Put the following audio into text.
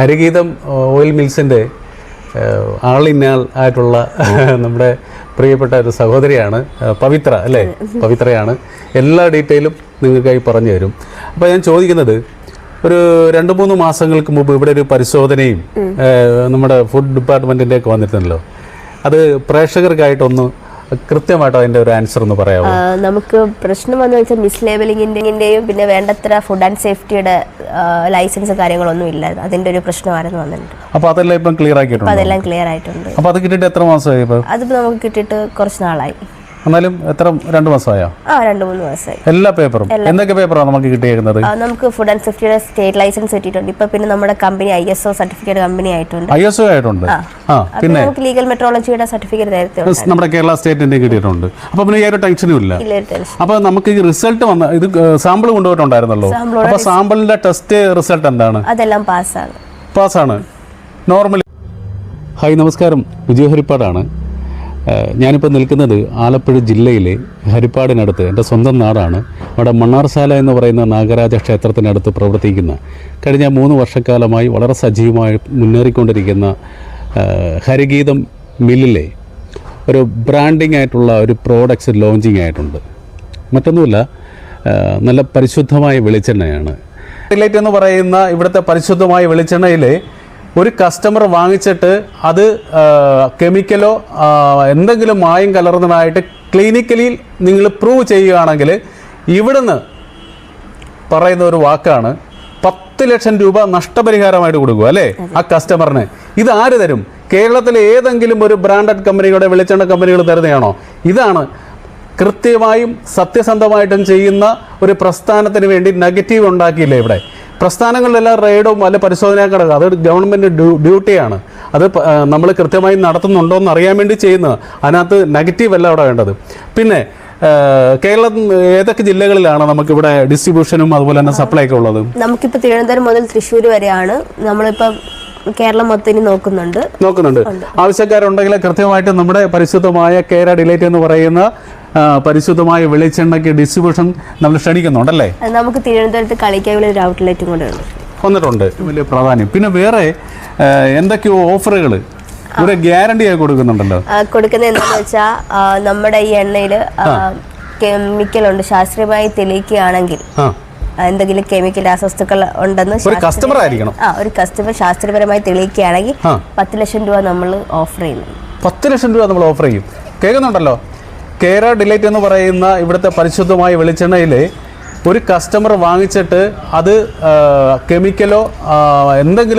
ഹരിഗീതം oil മിൽസിന്റെ ആളിന്നാൾ ആയിട്ടുള്ള നമ്മുടെ പ്രിയപ്പെട്ട ഒരു സഹോദരിയാണ് പവിത്ര അല്ലേ? പവിത്രയാണ്. എല്ലാ ഡീറ്റെയിലും നിങ്ങൾക്കായി പറഞ്ഞു തരും. അപ്പോൾ ഞാൻ ചോദിക്കുന്നത് ഒരു രണ്ട് മൂന്ന് മാസങ്ങൾക്ക് മുമ്പ് ഇവിടെ ഒരു പരിശോധനയും നമ്മുടെ ഫുഡ് ഡിപ്പാർട്ട്മെന്റിന്റെയൊക്കെ വന്നിരുന്നല്ലോ. വന്നിട്ടുണ്ടല്ലോ അത് പ്രേക്ഷകർക്കായിട്ടൊന്ന് കൃത്യമായിട്ട് അതിന്റെ ഒരു ആൻസർ ഒന്ന് പറയാമോ നമുക്ക് പ്രശ്നം വന്നു വെച്ചാൽ മിസ് ലേബലിംഗിന്റെയും പിന്നെ വേണ്ടത്ര ഫുഡ് ആൻഡ് സേഫ്റ്റിയുടെ ലൈസൻസ് കാര്യങ്ങളൊന്നും ഇല്ല അതിന്റെ ഒരു പ്രശ്നമായിരുന്നു വന്നിട്ടുണ്ട്. അപ്പോൾ അതെല്ലാം ഇപ്പം ക്ലിയർ ആക്കിയിട്ടുണ്ട്? അതെല്ലാം ക്ലിയർ ആയിട്ടുണ്ട്. അപ്പോൾ അത് കിട്ടിയിട്ട് എത്ര മാസമായി ഇപ്പോൾ അതിപ്പോ നമുക്ക് കിട്ടിയിട്ട് കുറച്ച് നാളായി. എന്നാലും എത്ര രണ്ട് മാസമായോ? ആ രണ്ട് മൂന്ന് മാസമായി. എല്ലാ പേപ്പറും? എന്തൊക്കെ പേപ്പറാണ് നമുക്ക് കിട്ടിയേക്കുന്നത്? നമുക്ക് ഫുഡ് ആൻഡ് സേഫ്റ്റിയുടെ സ്റ്റേറ്റ് ലൈസൻസ് കിട്ടിയിട്ടുണ്ട്. ഇപ്പൊ പിന്നെ നമ്മുടെ company I S O certificate company ആയിട്ടുണ്ട്. ഐ എസ് ഒ ആയിട്ടുണ്ട്? ആ. പിന്നെ? നമുക്ക് ലീഗൽ മെട്രോളജിയുടെ സർട്ടിഫിക്കറ്റ് നേരത്തെ. നമ്മുടെ കേരള സ്റ്റേറ്റിന്റെ കിട്ടിയിട്ടുണ്ട്. അപ്പൊ പിന്നെ ഒരു ടെൻഷനും ഇല്ല. അപ്പൊ നമുക്ക് ഈ റിസൾട്ട് വന്ന ഇത് സാമ്പിൾ കൊണ്ടുപോയിട്ടുണ്ടായിരുന്നല്ലോ? അപ്പൊ സാമ്പിളിന്റെ ടെസ്റ്റ് റിസൾട്ട് എന്താണ്? അതെല്ലാം പാസ്സാണ് പാസ്സാണ് നോർമലി ഹായ് നമസ്കാരം. വിജയ ഹരിപ്പാടാണ് ഞാനിപ്പോൾ നിൽക്കുന്നത് ആലപ്പുഴ ജില്ലയിലെ ഹരിപ്പാടിനടുത്ത് എന്റെ സ്വന്തം നാടാണ്. അവിടെ മണ്ണാർശാല എന്ന് പറയുന്ന നാഗരാജ ക്ഷേത്രത്തിനടുത്ത് പ്രവർത്തിക്കുന്ന കഴിഞ്ഞ മൂന്ന് വർഷക്കാലമായി വളരെ സജീവമായി മുന്നേറിക്കൊണ്ടിരിക്കുന്ന ഹരിഗീതം മില്ലിലെ ഒരു ബ്രാൻഡിംഗ് ആയിട്ടുള്ള ഒരു പ്രോഡക്റ്റ്സ് ലോഞ്ചിങ് ആയിട്ടുണ്ട്. മറ്റൊന്നുമില്ല നല്ല പരിശുദ്ധമായ വെളിച്ചെണ്ണയാണ്. എന്ന് പറയുന്ന ഇവിടുത്തെ പരിശുദ്ധമായ വെളിച്ചെണ്ണയിൽ ഒരു കസ്റ്റമർ വാങ്ങിച്ചിട്ട് അത് കെമിക്കലോ എന്തെങ്കിലും മായം കലർന്നതായിട്ട് ക്ലിനിക്കലി നിങ്ങൾ പ്രൂവ് ചെയ്യുകയാണെങ്കിൽ ഇവിടുന്ന് പറയുന്ന ഒരു വാക്കാണ് പത്ത് ലക്ഷം രൂപ നഷ്ടപരിഹാരമായിട്ട് കൊടുക്കുക അല്ലേ? ആ കസ്റ്റമറിന് ഇത് ആര് തരും? കേരളത്തിലെ ഏതെങ്കിലും ഒരു ബ്രാൻഡഡ് കമ്പനികളുടെ വെളിച്ചെണ്ണ കമ്പനികൾ തരുന്നതാണോ? ഇതാണ് കൃത്യമായും സത്യസന്ധമായിട്ടും ചെയ്യുന്ന ഒരു പ്രസ്ഥാനത്തിന് വേണ്ടി നെഗറ്റീവ് ഉണ്ടാക്കിയില്ലേ ഇവിടെ? പ്രസ്ഥാനങ്ങളിലെല്ലാം റെയ്ഡും അല്ലെ പരിശോധന കിടക്കുക അത് ഗവൺമെന്റ് ഡ്യൂട്ടിയാണ്. അത് നമ്മൾ കൃത്യമായി നടത്തുന്നുണ്ടോ എന്ന് അറിയാൻ വേണ്ടി ചെയ്യുന്നത്. അതിനകത്ത് നെഗറ്റീവ് അല്ല അവിടെ വേണ്ടത്. പിന്നെ കേരളം ഏതൊക്കെ ജില്ലകളിലാണ് നമുക്ക് ഇവിടെ ഡിസ്ട്രിബ്യൂഷനും അതുപോലെ തന്നെ സപ്ലൈ ഒക്കെ ഉള്ളത്? നമുക്കിപ്പോൾ തിരുവനന്തപുരം മുതൽ തൃശ്ശൂർ വരെയാണ്. നമ്മളിപ്പം കേരളം മൊത്തം നോക്കുന്നുണ്ട്. നോക്കുന്നുണ്ട്. ആവശ്യക്കാരുണ്ടെങ്കിൽ കൃത്യമായിട്ട് നമ്മുടെ പരിശുദ്ധമായ കേര ഡിലൈറ്റ് എന്ന് പറയുന്ന പരിശുദ്ധമായ വെളിച്ചെണ്ണയ്ക്ക് ഡിസ്ട്രിബ്യൂഷൻ നമ്മൾ ക്ഷണിക്കുന്നുണ്ടല്ലേ? നമുക്ക് തിരുവനന്തപുരത്ത് കളിക്കാനുള്ള ഒരു ഔട്ട്ലെറ്റും കൂടെ വന്നിട്ടുണ്ട്. വലിയ പ്രാധാന്യം. പിന്നെ വേറെ എന്തൊക്കെയോ ഓഫറുകൾ ഒരു ഗ്യാരണ്ടി ആയി കൊടുക്കുന്നുണ്ടല്ലോ. കൊടുക്കുന്നത് എന്താണെന്ന് വെച്ചാൽ നമ്മുടെ ഈ എണ്ണയിൽ കെമിക്കൽ ഉണ്ട്. ശാസ്ത്രീയമായി തെളിയിക്കുകയാണെങ്കിൽ എന്തെങ്കിലും കെമിക്കൽ രാസവസ്തുക്കൾ ഉണ്ടെന്ന് കസ്റ്റമർ ആയിരിക്കണം. ആ ഒരു കസ്റ്റമർ ശാസ്ത്രീയപരമായി തെളിയിക്കുകയാണെങ്കിൽ. പത്ത് ലക്ഷം രൂപ നമ്മൾ ഓഫർ ചെയ്യുന്നു പത്ത് ലക്ഷം രൂപ നമ്മൾ ഓഫർ ചെയ്യും. കേൾക്കുന്നുണ്ടല്ലോ? കേര ഡിലൈറ്റ് എന്ന് പറയുന്ന ഇവിടുത്തെ പരിശുദ്ധമായ വെളിച്ചെണ്ണയിൽ ഒരു കസ്റ്റമർ വാങ്ങിച്ചിട്ട് അത് കെമിക്കലോ എന്തെങ്കിലും